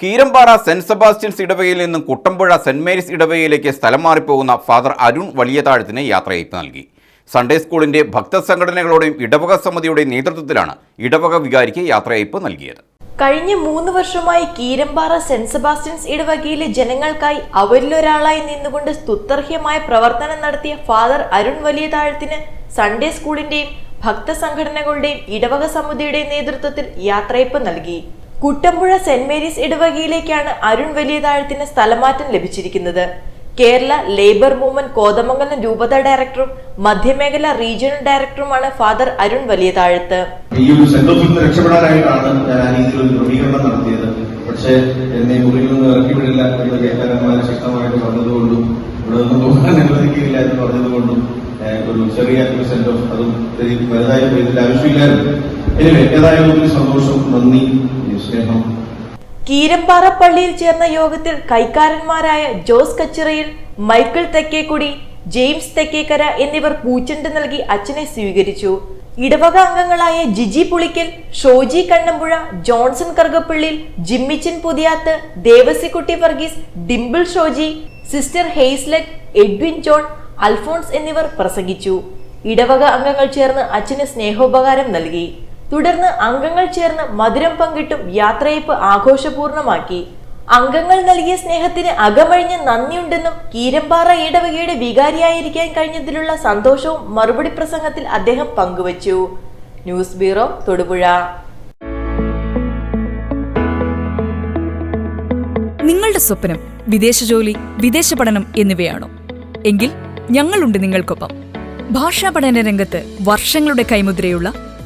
Keerampara saint Sebastian's ഇടവകയിൽ നിന്നും Kuttampuzha saint Mary's ഇടവകയിലേക്ക് സ്ഥലം മാറിപ്പോകുന്ന ഫാദർ അരുൺ വലിയതാഴത്തിന് യാത്രയയപ്പ് നൽകി. സൺഡേ സ്കൂളിന്റെ ഭക്തസംഘടനകളുടെയും ഇടവക സമിതിയുടെയും നേതൃത്വത്തിലാണ് ഇടവക വികാരിക്ക് യാത്രയയപ്പ് നൽകിയത്. കഴിഞ്ഞ മൂന്ന് വർഷമായി കീരമ്പാറ സെന്റ് സെബാസ്റ്റ്യൻസ് ഇടവകയിലെ ജനങ്ങൾക്കായി അവരിലൊരാളായി നിന്നുകൊണ്ട് സ്തുത്യർഹ്യമായ പ്രവർത്തനം നടത്തിയ ഫാദർ അരുൺ വലിയ താഴത്തിന് സൺഡേ സ്കൂളിന്റെയും ഭക്തസംഘടനകളുടെയും ഇടവക സമിതിയുടെയും നേതൃത്വത്തിൽ യാത്രയപ്പ് നൽകി. കുട്ടമ്പുഴ സെന്റ് മേരീസ് ഇടവകയിലേക്കാണ് അരുൺ വലിയതാഴത്തിന് സ്ഥലമാറ്റം ലഭിച്ചിരിക്കുന്നത്. കേരള ലേബർ മൂവ്മെന്റ് കോതമംഗലം രൂപത ഡയറക്ടറും മധ്യമേഖല റീജിയണൽ ഡയറക്ടറുമാണ് ഫാദർ അരുൺ വലിയതാഴത്ത്. ഈ ഒരു സെന്റോഫിൽ നിന്ന് രക്ഷപ്പെടാനായിട്ടാണ് ഞാൻ ആ രീതിയിൽ നടത്തിയത്. പക്ഷേ എന്നെ മുറിയിൽ നിന്ന് ഇറക്കി വിടില്ല. എന്ന് കേട്ടാരന്മാരെ ശക്തമായിട്ട് പറഞ്ഞതുകൊണ്ടും ഇവിടെ നിന്ന് പോകാൻ അനുവദിക്കില്ല എന്ന് പറഞ്ഞതുകൊണ്ടും ഒരു ചെറിയ ഒരു സെന്റ് ഓഫ് അതും വലുതായി ഇതിന്റെ ആവശ്യമില്ലായിരുന്നു. എനിവേ ഏതായാലും സന്തോഷം നന്ദി. കീരമ്പാറ പള്ളിയിൽ ചേർന്ന യോഗത്തിൽ കൈക്കാരന്മാരായ Jose Kachirayil Michael Thekkekudi James Thekkekara എന്നിവർ പൂച്ചെണ്ട് നൽകി അച്ഛനെ സ്വീകരിച്ചു. ഇടവക അംഗങ്ങളായ Jiji Pulickal Shoji Kannampuzha Johnson Karukappallil Jimmichan Puthiyath Devasikutty Varghese Dimple Shoji sister Hazelet Edwin John Alphonse എന്നിവർ പ്രസംഗിച്ചു. ഇടവക അംഗങ്ങൾ ചേർന്ന് അച്ഛന് സ്നേഹോപകാരം നൽകി. തുടർന്ന് അംഗങ്ങൾ ചേർന്ന് മധുരം പങ്കിട്ടും യാത്രയപ്പ് ആഘോഷപൂർണമാക്കി. അംഗങ്ങൾ നൽകിയ സ്നേഹത്തിന് അകമഴിഞ്ഞ് നന്ദിയുണ്ടെന്നും കീരമ്പാറ ഇടവകയുടെ വികാരിയായിരിക്കാൻ കഴിഞ്ഞതിലുള്ള സന്തോഷവും മറുപടി പ്രസംഗത്തിൽ അദ്ദേഹം പങ്കുവച്ചു. News bureau Thodupuzha. നിങ്ങളുടെ സ്വപ്നം വിദേശ ജോലി വിദേശ പഠനം എന്നിവയാണോ? എങ്കിൽ ഞങ്ങളുണ്ട് നിങ്ങൾക്കൊപ്പം. ഭാഷാ പഠന രംഗത്ത് വർഷങ്ങളുടെ കൈമുദ്രയുള്ള